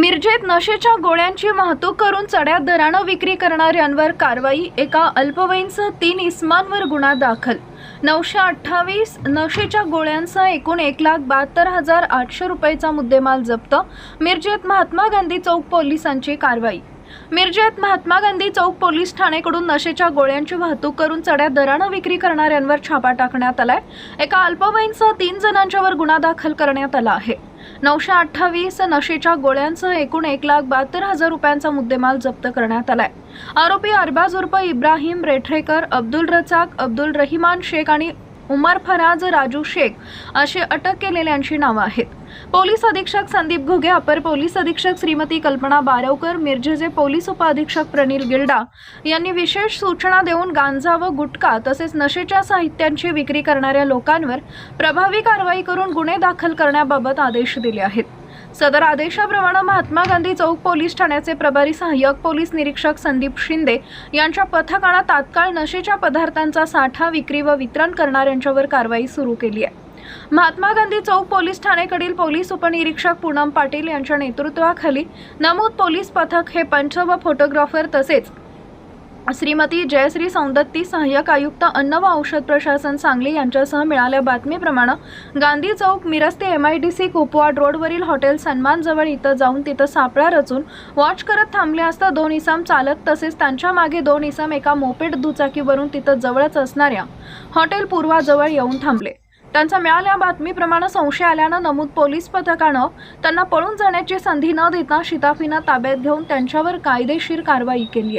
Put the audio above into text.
मिरजेत नशेच्या गोळ्यांची वाहतूक करून चढ्या दरानं विक्री करणाऱ्यांवर कारवाई एका अल्पवयीनसह तीन इस्मांवर गुन्हा दाखल. नऊशे अठ्ठावीस नशेच्या गोळ्यांसह एकूण एक लाख बहात्तर हजार आठशे रुपयेचा मुद्देमाल जप्त. मिरजेत महात्मा गांधी चौक पोलिसांची कारवाई. मिरजेत महात्मा गांधी चौक पोलीस ठाणेकडून नशेच्या गोळ्यांची वाहतूक करून चढ्या दरानं विक्री करणाऱ्यांवर छापा टाकण्यात आलाय. एका अल्पवयीनसह तीन जणांच्यावर गुन्हा दाखल करण्यात आला आहे. नऊशे अठ्ठावीस नशेच्या गोळ्यांसह एकूण एक लाख बहात्तर हजार रुपयांचा मुद्देमाल जप्त करण्यात आलाय. आरोपी अरबाज उर्फ इब्राहिम रेठरेकर अब्दुल रचाक अब्दुल रहिमान शेख आणि उमर फराज राजू शेख अशी अटक केलेल्यांची नावं आहेत. पोलीस अधीक्षक संदीप घुगे अपर पोलीस अधीक्षक श्रीमती कल्पना बारवकर मिरजेचे पोलीस उपअधीक्षक प्रणील गिल्डा यांनी विशेष सूचना देऊन गांजा व गुटखा तसेच नशेच्या साहित्यांची विक्री करणाऱ्या लोकांवर प्रभावी कारवाई करून गुन्हे दाखल करण्याबाबत आदेश दिले आहेत. सदर आदेशाप्रमाणे महात्मा गांधी चौक पोलीस ठाण्याचे प्रभारी सहाय्यक पोलीस निरीक्षक संदीप शिंदे यांच्या पथकानं तात्काळ नशेच्या पदार्थांचा साठा विक्री व वितरण करणाऱ्यांच्यावर कारवाई सुरू केली आहे. महात्मा गांधी चौक पोलीस ठाणेकडील पोलीस उपनिरीक्षक पूनम पाटील यांच्या नेतृत्वाखाली नमूद पोलीस पथक हे पंच व फोटोग्राफर तसेच श्रीमती जयश्री सौंदत्ती सहाय्यक आयुक्त अन्न व औषध प्रशासन सांगली यांच्यासह मिळाल्या बातमीप्रमाणे Gandhi Chowk मिरस्ते M I D C Kupwad रोडवरील हॉटेल सन्मानजवळ इथं जाऊन तिथं सापळा रचून वॉच करत थांबले असता दोन इसम चालत तसेच त्यांच्या मागे दोन इसम एका मोपेड दुचाकीवरून तिथं जवळच असणाऱ्या हॉटेल पूर्वाजवळ येऊन थांबले. त्यांचा मिळाल्या बातमीप्रमाणे संशय आल्यानं नमूद पोलीस पथकानं त्यांना पळून जाण्याची संधी न देता शिताफीनं ताब्यात घेऊन त्यांच्यावर कायदेशीर कारवाई केली